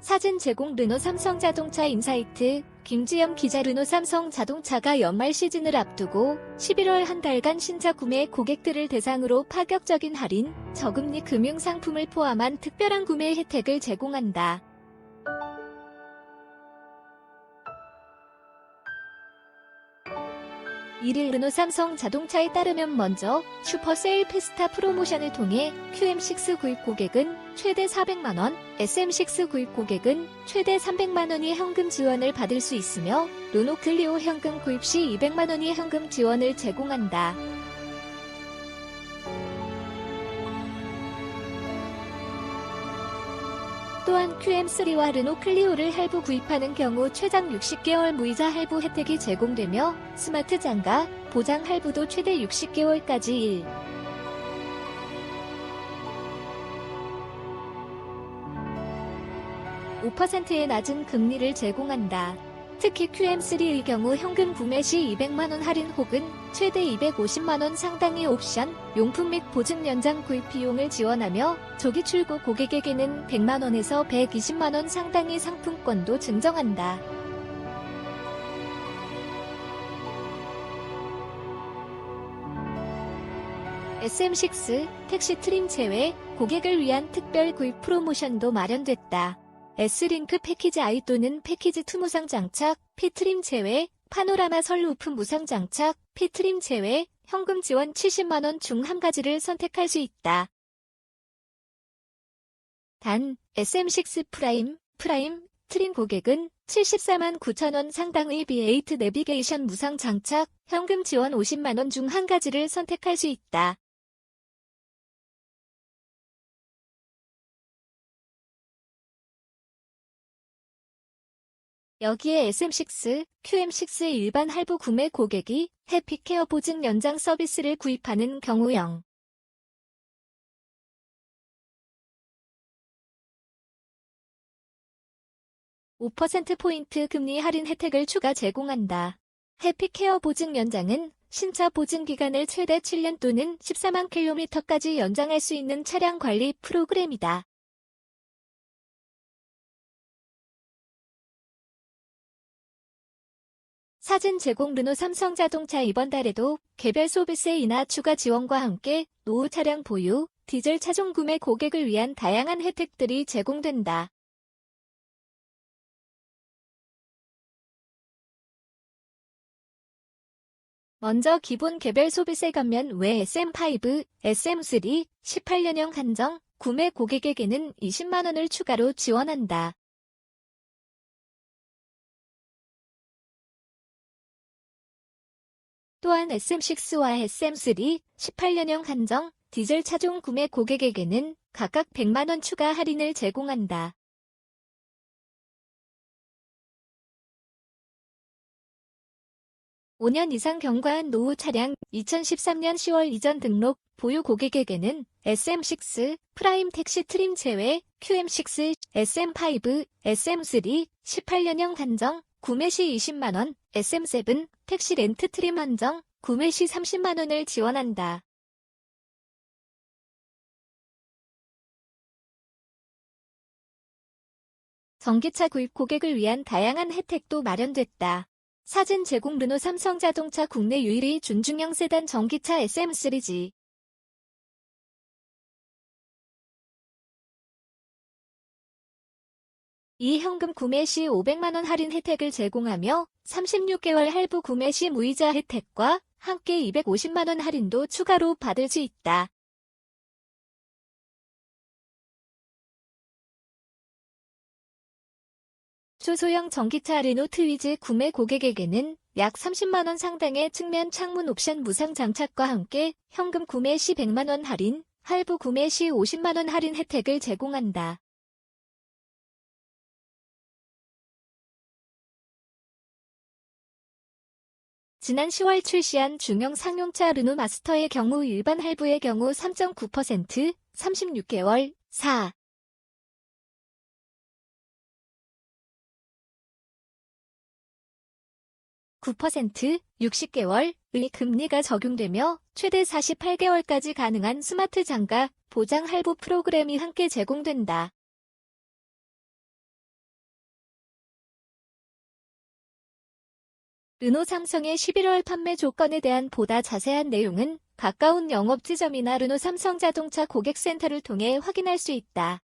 사진 제공 르노 삼성 자동차 인사이트 김지영 기자 르노 삼성 자동차가 연말 시즌을 앞두고 11월 한 달간 신차 구매 고객들을 대상으로 파격적인 할인, 저금리 금융 상품을 포함한 특별한 구매 혜택을 제공한다. 이를 르노 삼성 자동차에 따르면 먼저 슈퍼 세일 페스타 프로모션을 통해 QM6 구입 고객은 최대 400만원, SM6 구입 고객은 최대 300만원의 현금 지원을 받을 수 있으며 르노 클리오 현금 구입 시 200만원의 현금 지원을 제공한다. 또한 QM3와 르노 클리오를 할부 구입하는 경우 최장 60개월 무이자 할부 혜택이 제공되며 스마트 장가, 보장 할부도 최대 60개월까지 1. (5%의) 낮은 금리를 제공한다. 특히 QM3의 경우 현금 구매 시 200만원 할인 혹은 최대 250만원 상당의 옵션, 용품 및 보증 연장 구입 비용을 지원하며 조기 출고 고객에게는 100만원에서 120만원 상당의 상품권도 증정한다. SM6 택시 트림 제외 고객을 위한 특별 구입 프로모션도 마련됐다. S링크 패키지 I 또는 패키지 2 무상 장착, 피트림 제외, 파노라마 선루프 무상 장착, 피트림 제외, 현금 지원 70만원 중 한 가지를 선택할 수 있다. 단, SM6 프라임, 프라임, 트림 고객은 74만 9천원 상당의 B8 내비게이션 무상 장착, 현금 지원 50만원 중 한 가지를 선택할 수 있다. 여기에 SM6, QM6의 일반 할부 구매 고객이 해피케어 보증 연장 서비스를 구입하는 경우형. (5%포인트) 금리 할인 혜택을 추가 제공한다. 해피케어 보증 연장은 신차 보증 기간을 최대 7년 또는 14만 킬로미터까지 연장할 수 있는 차량 관리 프로그램이다. 사진 제공 르노 삼성 자동차 이번 달에도 개별 소비세 인하 추가 지원과 함께 노후 차량 보유, 디젤 차종 구매 고객을 위한 다양한 혜택들이 제공된다. 먼저 기본 개별 소비세 감면 외 SM5, SM3, 18년형 한정, 구매 고객에게는 20만원을 추가로 지원한다. 또한 SM6와 SM3, 18년형 한정, 디젤 차종 구매 고객에게는 각각 100만원 추가 할인을 제공한다. (5년) 이상 경과한 노후 차량 2013년 10월 이전 등록 보유 고객에게는 SM6 프라임 택시 트림 제외 QM6 SM5 SM3 18년형 한정 구매 시 20만원 SM7 택시 렌트 트림 한정 구매 시 30만원을 지원한다. 전기차 구입 고객을 위한 다양한 혜택도 마련됐다. 사진 제공 르노 삼성 자동차 국내 유일의 준중형 세단 전기차 SM 시리즈 이 현금 구매 시 500만원 할인 혜택을 제공하며 36개월 할부 구매 시 무이자 혜택과 함께 250만원 할인도 추가로 받을 수 있다. 초소형 전기차 르노 트 위즈 구매 고객에게는 약 30만원 상당의 측면 창문 옵션 무상 장착과 함께 현금 구매 시 100만원 할인, 할부 구매 시 50만원 할인 혜택을 제공한다. 지난 10월 출시한 중형 상용차 르노 마스터의 경우 일반 할부의 경우 3.9%, 36개월, 4. 9% 60개월의 금리가 적용되며 최대 48개월까지 가능한 스마트 장가 보장 할부 프로그램이 함께 제공된다. 르노 삼성의 11월 판매 조건에 대한 보다 자세한 내용은 가까운 영업 지점이나 르노 삼성 자동차 고객센터를 통해 확인할 수 있다.